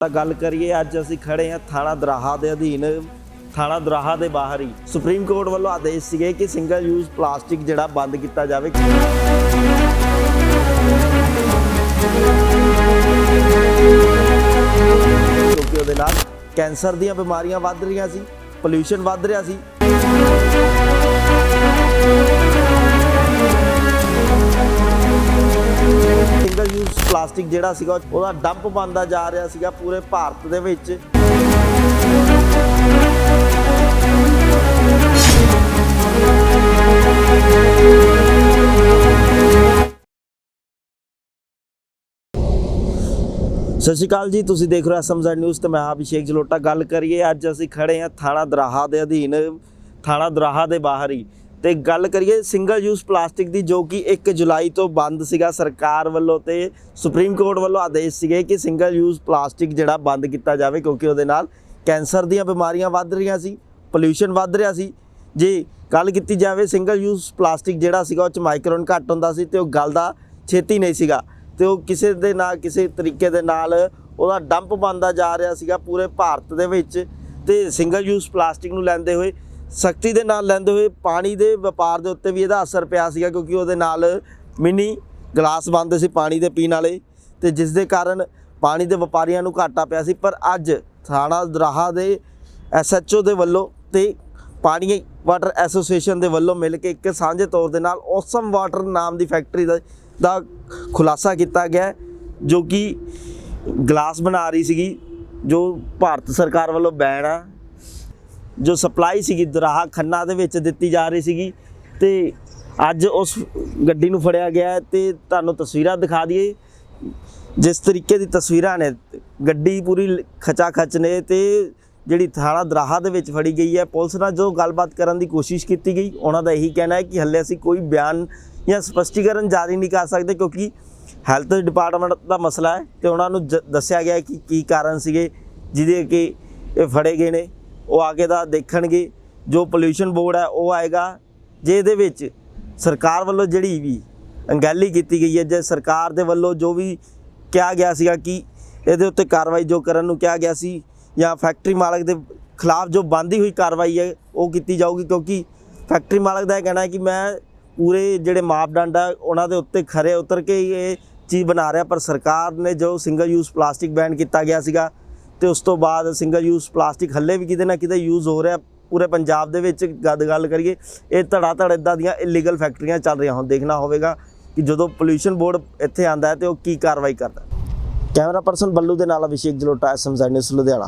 ਤਾਂ ਗੱਲ ਕਰੀਏ, ਅੱਜ ਅਸੀਂ ਖੜੇ ਹਾਂ ਥਾਣਾ ਦਰਾਹਾ ਦੇ ਅਧੀਨ, ਥਾਣਾ ਦਰਾਹਾ ਦੇ ਬਾਹਰ। ਹੀ ਸੁਪਰੀਮ ਕੋਰਟ ਵੱਲੋਂ ਆਦੇਸ਼ ਸੀਗੇ ਕਿ ਸਿੰਗਲ ਯੂਜ਼ ਪਲਾਸਟਿਕ ਜਿਹੜਾ ਬੰਦ ਕੀਤਾ ਜਾਵੇ। ਕਿਉਂਕਿ ਉਹਦੇ ਨਾਲ ਕੈਂਸਰ ਦੀਆਂ ਬਿਮਾਰੀਆਂ ਵੱਧ ਰਹੀਆਂ ਸੀ ਪੋਲਿਊਸ਼ਨ ਵੱਧ ਰਿਹਾ ਸੀ। ਪਲਾਸਟਿਕ ਜਿਹੜਾ ਸੀਗਾ, ਉਹਦਾ ਡੰਪ ਬੰਦਾ ਜਾ ਰਿਹਾ ਸੀਗਾ ਪੂਰੇ ਭਾਰਤ ਦੇ ਵਿੱਚ। ਸਤਿ ਸ਼੍ਰੀ ਅਕਾਲ ਜੀ, ਤੁਸੀਂ ਦੇਖ ਰਹੇ ਹੋ ਐਸਐਮਜ਼ੈਡ ਨਿਊਜ਼ ਤੇ ਮੈਂ ਹਾਂ ਅਭਿਸ਼ੇਕ ਜਲੋਟਾ। ਗੱਲ ਕਰੀਏ, ਅੱਜ ਅਸੀਂ ਖੜੇ ਹਾਂ ਥਾਣਾ ਦਰਾਹਾ ਦੇ ਅਧੀਨ। ਥਾਣਾ ਦਰਾਹਾ ਦੇ ਬਾਹਰ ਹੀ। ਤੇ ਗੱਲ ਕਰੀਏ ਸਿੰਗਲ ਯੂਜ਼ ਪਲਾਸਟਿਕ ਦੀ, ਜੋ ਕਿ 1 ਜੁਲਾਈ ਤੋਂ ਬੰਦ ਸੀਗਾ, ਸਰਕਾਰ ਵੱਲੋਂ ਤੇ ਸੁਪਰੀਮ ਕੋਰਟ ਵੱਲੋਂ ਆਦੇਸ਼ ਸੀਗੇ ਕਿ ਸਿੰਗਲ ਯੂਜ਼ ਪਲਾਸਟਿਕ ਜਿਹੜਾ ਬੰਦ ਕੀਤਾ ਜਾਵੇ, ਕਿਉਂਕਿ ਉਹਦੇ ਨਾਲ ਕੈਂਸਰ ਦੀਆਂ ਬਿਮਾਰੀਆਂ ਵੱਧ ਰਹੀਆਂ ਸੀ ਪੋਲਿਊਸ਼ਨ ਵੱਧ ਰਿਹਾ ਸੀ। ਜੇ ਗੱਲ ਕੀਤੀ ਜਾਵੇ ਸਿੰਗਲ ਯੂਜ਼ ਪਲਾਸਟਿਕ ਜਿਹੜਾ ਸੀਗਾ, ਉਹ ਚ ਮਾਈਕਰੋਨ ਘੱਟ ਹੁੰਦਾ ਸੀ ਤੇ ਉਹ ਗਲਦਾ ਛੇਤੀ ਨਹੀਂ ਸੀਗਾ। ਤੇ ਉਹ ਕਿਸੇ ਦੇ ਨਾਲ, ਕਿਸੇ ਤਰੀਕੇ ਦੇ ਨਾਲ ਉਹਦਾ ਡੰਪ ਬੰਦਾ ਜਾ ਰਿਹਾ ਸੀਗਾ ਪੂਰੇ ਭਾਰਤ ਦੇ ਵਿੱਚ। ਤੇ ਸਿੰਗਲ ਯੂਜ਼ ਪਲਾਸਟਿਕ ਨੂੰ ਲੈਂਦੇ ਹੋਏ ਸਖਤੀ ਦੇ ਨਾਲ ਲੈਂਦੇ ਹੋਏ ਪਾਣੀ ਦੇ ਵਪਾਰ ਦੇ ਉੱਤੇ ਵੀ ਇਹਦਾ ਅਸਰ ਪਿਆ ਸੀਗਾ ਕਿਉਂਕਿ ਉਹਦੇ ਨਾਲ ਮਿੰਨੀ ਗਲਾਸ ਬੰਦੇ ਸੀ ਪਾਣੀ ਦੇ ਪੀਣ ਵਾਲੇ ਤੇ ਜਿਸ ਦੇ ਕਾਰਨ ਪਾਣੀ ਦੇ ਵਪਾਰੀਆਂ ਨੂੰ ਘਾਟਾ ਪਿਆ ਸੀ। ਪਰ ਅੱਜ ਥਾਣਾ ਦਰਾਹਾ ਦੇ ਐਸਐਚਓ ਦੇ ਵੱਲੋਂ ਤੇ ਪਾਣੀ ਵਾਟਰ ਐਸੋਸੀਏਸ਼ਨ ਦੇ ਵੱਲੋਂ ਮਿਲ ਕੇ ਇੱਕ ਸਾਂਝੇ ਤੌਰ ਦੇ ਨਾਲ ਔਸਮ ਵਾਟਰ ਨਾਮ ਦੀ ਫੈਕਟਰੀ ਦਾ ਦਾ ਖੁਲਾਸਾ ਕੀਤਾ ਗਿਆ ਜੋ ਕਿ ਗਲਾਸ ਬਣਾ ਰਹੀ ਸੀਗੀ, ਜੋ ਭਾਰਤ ਸਰਕਾਰ ਵੱਲੋਂ ਬੈਨ ਆ। ਜੋ ਸਪਲਾਈ ਸੀਗੀ, ਦਰਾਹਾ ਖੰਨਾ ਦੇ ਵਿੱਚ ਦਿੱਤੀ ਜਾ ਰਹੀ ਸੀਗੀ ਤੇ ਅੱਜ ਉਸ ਗੱਡੀ ਨੂੰ ਫੜਿਆ ਗਿਆ ਹੈ ਤੇ ਤੁਹਾਨੂੰ ਤਸਵੀਰਾਂ ਦਿਖਾ ਦਈਏ। ਜਿਸ ਤਰੀਕੇ ਦੀ ਤਸਵੀਰਾਂ ਨੇ, ਗੱਡੀ ਪੂਰੀ ਖਚਾ ਖਚ ਨੇ ਤੇ ਜਿਹੜੀ ਥਾਣਾ ਦਰਾਹਾ ਦੇ ਵਿੱਚ ਫੜੀ ਗਈ ਹੈ। ਪੁਲਿਸ ਨਾਲ ਜੋ ਗੱਲਬਾਤ ਕਰਨ ਦੀ ਕੋਸ਼ਿਸ਼ ਕੀਤੀ ਗਈ, ਉਹਨਾਂ ਦਾ ਇਹੀ ਕਹਿਣਾ ਹੈ ਕਿ ਹੱਲੇ ਅਸੀਂ ਕੋਈ ਬਿਆਨ ਜਾਂ ਸਪਸ਼ਟੀਕਰਨ ਜਾਰੀ ਨਹੀਂ ਕਰ ਸਕਦੇ ਕਿਉਂਕਿ ਹੈਲਥ ਡਿਪਾਰਟਮੈਂਟ ਦਾ ਮਸਲਾ ਹੈ ਤੇ ਉਹਨਾਂ ਨੂੰ ਜ- ਦੱਸਿਆ ਗਿਆ ਕਿ ਕੀ ਕਾਰਨ ਸੀਗੇ, ਜਿਹਦੇ ਕਿ ਇਹ ਫੜੇ ਗਏ ਨੇ। ਉਹ ਆ ਕੇ ਦਾ ਦੇਖਣਗੇ, ਜੋ ਪੋਲਿਊਸ਼ਨ ਬੋਰਡ ਹੈ, ਉਹ ਆਏਗਾ। ਜੇ ਇਹਦੇ ਵਿੱਚ ਸਰਕਾਰ ਵੱਲੋਂ ਜਿਹੜੀ ਵੀ ਅੰਗੈਲੀ ਕੀਤੀ ਗਈ ਹੈ, ਜੇ ਸਰਕਾਰ ਦੇ ਵੱਲੋਂ ਜੋ ਵੀ ਕਿਹਾ ਗਿਆ ਸੀਗਾ ਕਿ ਇਹਦੇ ਉੱਤੇ ਕਾਰਵਾਈ ਜੋ ਕਰਨ ਨੂੰ ਕਿਹਾ ਗਿਆ ਸੀ, ਜਾਂ ਫੈਕਟਰੀ ਮਾਲਕ ਦੇ ਖਿਲਾਫ ਜੋ ਬੰਦੀ ਹੋਈ ਕਾਰਵਾਈ ਹੈ, ਉਹ ਕੀਤੀ ਜਾਊਗੀ, ਕਿਉਂਕਿ ਫੈਕਟਰੀ ਮਾਲਕ ਦਾ ਇਹ ਕਹਿਣਾ ਹੈ ਕਿ ਮੈਂ ਪੂਰੇ ਜਿਹੜੇ ਮਾਪਦੰਡ ਆ, ਉਹਨਾਂ ਦੇ ਉੱਤੇ ਖਰੇ ਉਤਰ ਕੇ ਇਹ ਚੀਜ਼ ਬਣਾ ਰਿਹਾ, ਪਰ ਸਰਕਾਰ ਨੇ ਜੋ ਸਿੰਗਲ ਯੂਜ਼ ਪਲਾਸਟਿਕ ਬੈਨ ਕੀਤਾ ਗਿਆ ਸੀਗਾ ਤੇ ਉਸ ਤੋਂ ਬਾਅਦ ਸਿੰਗਲ ਯੂਜ਼ ਪਲਾਸਟਿਕ ਹੱਲੇ ਵੀ ਕਿਤੇ ਨਾ ਕਿਤੇ ਯੂਜ਼ ਹੋ ਰਿਹਾ ਪੂਰੇ ਪੰਜਾਬ ਦੇ ਵਿੱਚ ਗੱਦ ਗੱਲ ਕਰੀਏ, ਇਹ ਧੜਾ ਧੜ ਇਦਾਂ ਦੀਆਂ ਇਲੀਗਲ ਫੈਕਟਰੀਆਂ ਚੱਲ ਰਹੀਆਂ। ਹੁਣ ਦੇਖਣਾ ਹੋਵੇਗਾ ਕਿ ਜਦੋਂ ਪੋਲਿਊਸ਼ਨ ਬੋਰਡ ਇੱਥੇ ਆਂਦਾ ਹੈ ਤੇ ਉਹ ਕੀ ਕਾਰਵਾਈ ਕਰਦਾ ਕੈਮਰਾ ਪਰਸਨ ਬੱਲੂ ਦੇ ਨਾਲ ਅਭਿਸ਼ੇਕ ਜਲੋਟਾ ਐਸਐਮਜ਼ੈਡ ਨਿਊਜ਼ ਲੁਧਿਆਣਾ।